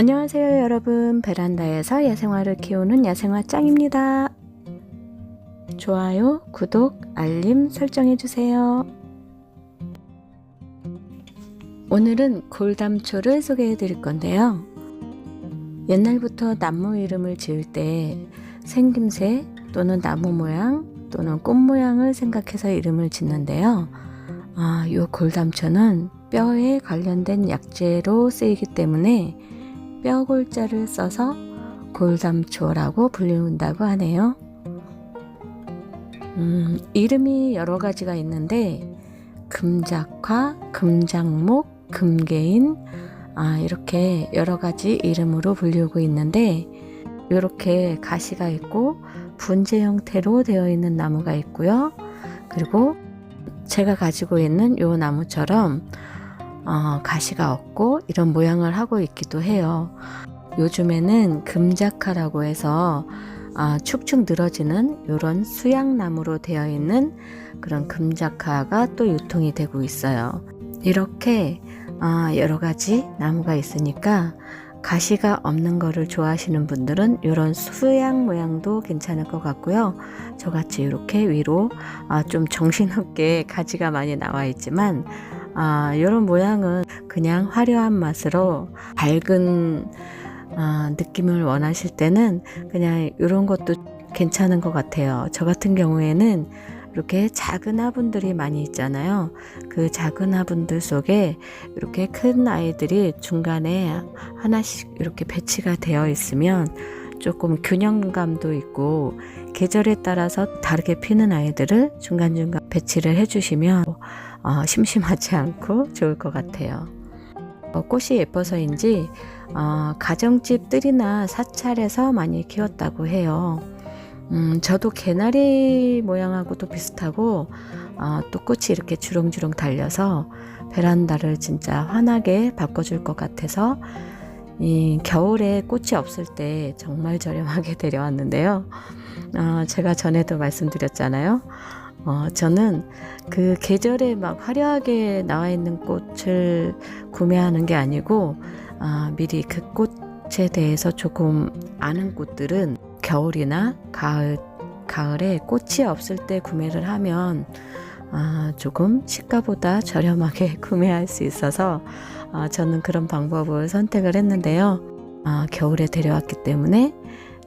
안녕하세요 여러분. 베란다에서 야생화를 키우는 야생화 짱입니다. 좋아요 구독 알림 설정해 주세요. 오늘은 골담초를 소개해 드릴 건데요. 옛날부터 나무 이름을 지을 때 생김새 또는 나무 모양 또는 꽃 모양을 생각해서 이름을 짓는데요. 아, 요 골담초는 뼈에 관련된 약재로 쓰이기 때문에 뼈골자를 써서 골담초라고 불린다고 하네요. 음, 이름이 여러 가지가 있는데 금작화, 금장목, 금개인 아, 이렇게 여러 가지 이름으로 불리고 있는데 이렇게 가시가 있고 분재 형태로 되어 있는 나무가 있고요. 그리고 제가 가지고 있는 요 나무처럼 어, 가시가 없고 이런 모양을 하고 있기도 해요. 요즘에는 금자카라고 해서 아, 축축 늘어지는 이런 수양나무로 되어 있는 그런 금자카가 또 유통이 되고 있어요. 이렇게 아, 여러 가지 나무가 있으니까 가시가 없는 거를 좋아하시는 분들은 이런 수양 모양도 괜찮을 것 같고요. 저같이 이렇게 위로 아, 좀 정신없게 가지가 많이 나와 있지만 아, 이런 모양은 그냥 화려한 맛으로 밝은 아, 느낌을 원하실 때는 그냥 이런 것도 괜찮은 것 같아요. 저 같은 경우에는 이렇게 작은 화분들이 많이 있잖아요. 그 작은 화분들 속에 이렇게 큰 아이들이 중간에 하나씩 이렇게 배치가 되어 있으면 조금 균형감도 있고 계절에 따라서 다르게 피는 아이들을 중간중간 배치를 해주시면 어, 심심하지 않고 좋을 것 같아요. 어, 꽃이 예뻐서인지 어, 가정집 뜰이나 사찰에서 많이 키웠다고 해요. 음, 저도 개나리 모양하고도 비슷하고 어, 또 꽃이 이렇게 주렁주렁 달려서 베란다를 진짜 환하게 바꿔줄 것 같아서 이 겨울에 꽃이 없을 때 정말 저렴하게 데려왔는데요. 어, 제가 전에도 말씀드렸잖아요. 어, 저는 그 계절에 막 화려하게 나와 있는 꽃을 구매하는 게 아니고 아, 미리 그 꽃에 대해서 조금 아는 꽃들은 겨울이나 가을 가을에 꽃이 없을 때 구매를 하면 아, 조금 시가보다 저렴하게 구매할 수 있어서 아, 저는 그런 방법을 선택을 했는데요. 아, 겨울에 데려왔기 때문에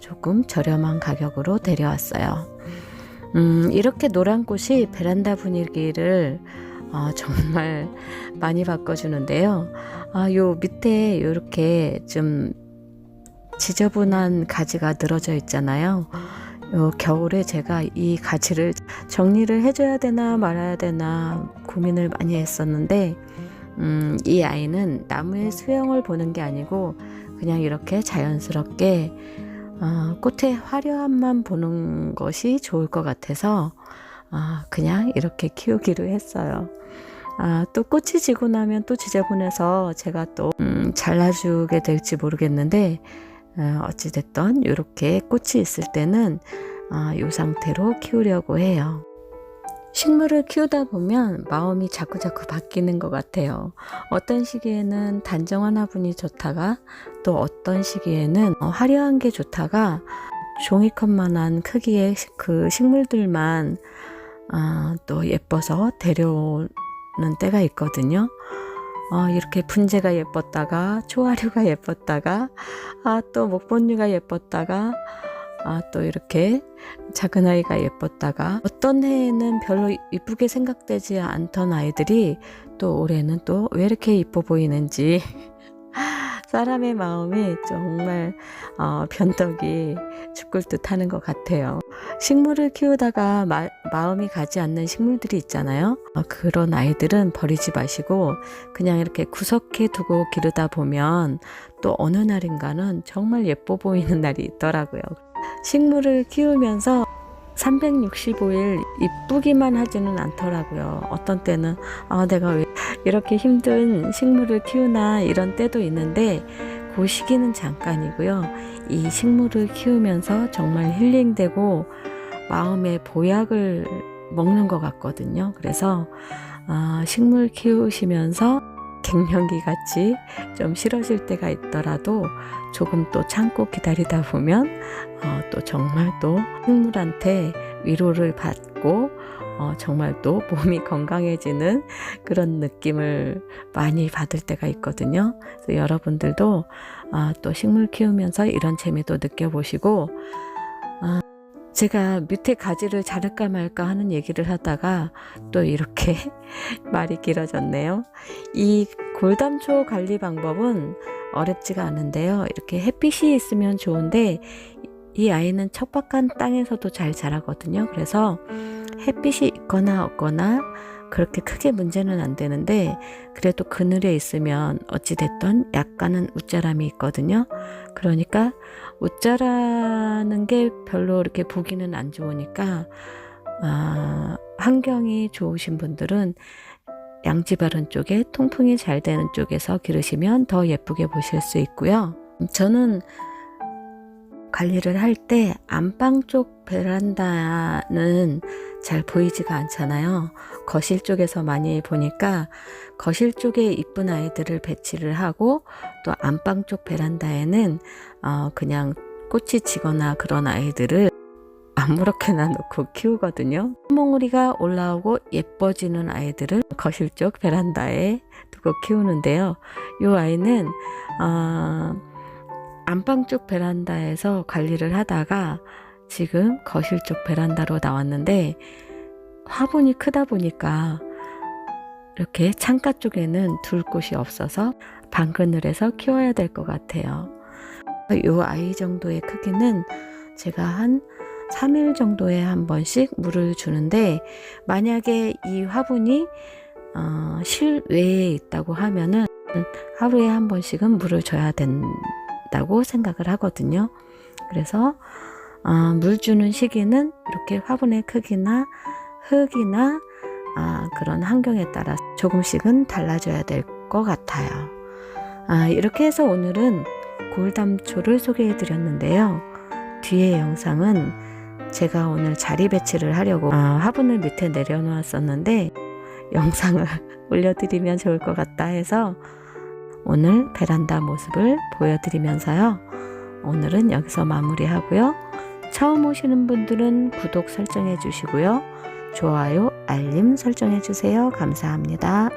조금 저렴한 가격으로 데려왔어요. 음, 이렇게 노란 꽃이 베란다 분위기를 어, 정말 많이 바꿔주는데요. 아, 요 밑에 이렇게 좀 지저분한 가지가 늘어져 있잖아요. 요 겨울에 제가 이 가지를 정리를 해줘야 되나 말아야 되나 고민을 많이 했었는데, 음, 이 아이는 나무의 수영을 보는 게 아니고 그냥 이렇게 자연스럽게 어, 꽃의 화려함만 보는 것이 좋을 것 같아서 어, 그냥 이렇게 키우기로 했어요. 아, 또 꽃이 지고 나면 또 지저분해서 제가 또 음, 잘라주게 될지 모르겠는데 어, 어찌됐든 이렇게 꽃이 있을 때는 어, 이 상태로 키우려고 해요. 식물을 키우다 보면 마음이 자꾸자꾸 바뀌는 것 같아요. 어떤 시기에는 단정한 화분이 좋다가 또 어떤 시기에는 어, 화려한 게 좋다가 종이컵만한 크기의 그 식물들만 아, 또 예뻐서 데려오는 때가 있거든요. 어, 이렇게 분재가 예뻤다가 초화류가 예뻤다가 아, 또 목본류가 예뻤다가 아, 또 이렇게 작은 아이가 예뻤다가 어떤 해에는 별로 이쁘게 생각되지 않던 아이들이 또 올해는 또 왜 이렇게 이뻐 보이는지 사람의 마음이 정말 어, 변덕이 죽을 듯 하는 것 같아요. 식물을 키우다가 마, 마음이 가지 않는 식물들이 있잖아요. 어, 그런 아이들은 버리지 마시고 그냥 이렇게 구석에 두고 기르다 보면 또 어느 날인가는 정말 예뻐 보이는 날이 있더라고요. 식물을 키우면서 365일 이쁘기만 하지는 않더라고요. 어떤 때는 아, 내가 왜 이렇게 힘든 식물을 키우나 이런 때도 있는데 그 시기는 잠깐이고요. 이 식물을 키우면서 정말 힐링되고 마음의 보약을 먹는 것 같거든요. 그래서 아, 식물 키우시면서 갱년기 같이 좀 싫어질 때가 있더라도 조금 또 참고 기다리다 보면 어, 또 정말 또 식물한테 위로를 받고 어, 정말 또 몸이 건강해지는 그런 느낌을 많이 받을 때가 있거든요. 그래서 여러분들도 아, 또 식물 키우면서 이런 재미도 느껴보시고 아, 제가 밑에 가지를 자를까 말까 하는 얘기를 하다가 또 이렇게 말이 길어졌네요. 이 골담초 관리 방법은 어렵지가 않은데요. 이렇게 햇빛이 있으면 좋은데 이 아이는 척박한 땅에서도 잘 자라거든요. 그래서 햇빛이 있거나 없거나 그렇게 크게 문제는 안 되는데 그래도 그늘에 있으면 어찌됐던 약간은 웃자람이 있거든요. 그러니까 웃자라는 게 별로 이렇게 보기는 안 좋으니까 아, 환경이 좋으신 분들은 양지 바른 쪽에 통풍이 잘 되는 쪽에서 기르시면 더 예쁘게 보실 수 있고요. 저는 관리를 할 때 안방 쪽 베란다는 잘 보이지가 않잖아요. 거실 쪽에서 많이 보니까 거실 쪽에 이쁜 아이들을 배치를 하고 또 안방 쪽 베란다에는 어 그냥 꽃이 지거나 그런 아이들을 아무렇게나 놓고 키우거든요. 몽우리가 올라오고 예뻐지는 아이들을 거실 쪽 베란다에 두고 키우는데요. 이 아이는 어, 안방 쪽 베란다에서 관리를 하다가 지금 거실 쪽 베란다로 나왔는데 화분이 크다 보니까 이렇게 창가 쪽에는 둘 곳이 없어서 방 그늘에서 키워야 될 것 같아요. 이 아이 정도의 크기는 제가 한 3일 정도에 한 번씩 물을 주는데 만약에 이 화분이 어, 실외에 있다고 하면은 하루에 한 번씩은 물을 줘야 된다고 생각을 하거든요. 그래서 어, 물 주는 시기는 이렇게 화분의 크기나 흙이나 아, 그런 환경에 따라 조금씩은 달라져야 될 것 같아요. 아, 이렇게 해서 오늘은 골담초를 소개해 드렸는데요. 뒤에 영상은 제가 오늘 자리 배치를 하려고 아, 화분을 밑에 내려놓았었는데 영상을 올려드리면 좋을 것 같다 해서 오늘 베란다 모습을 보여드리면서요. 오늘은 여기서 마무리하고요. 처음 오시는 분들은 구독 설정해 주시고요. 좋아요, 알림 설정해 주세요. 감사합니다.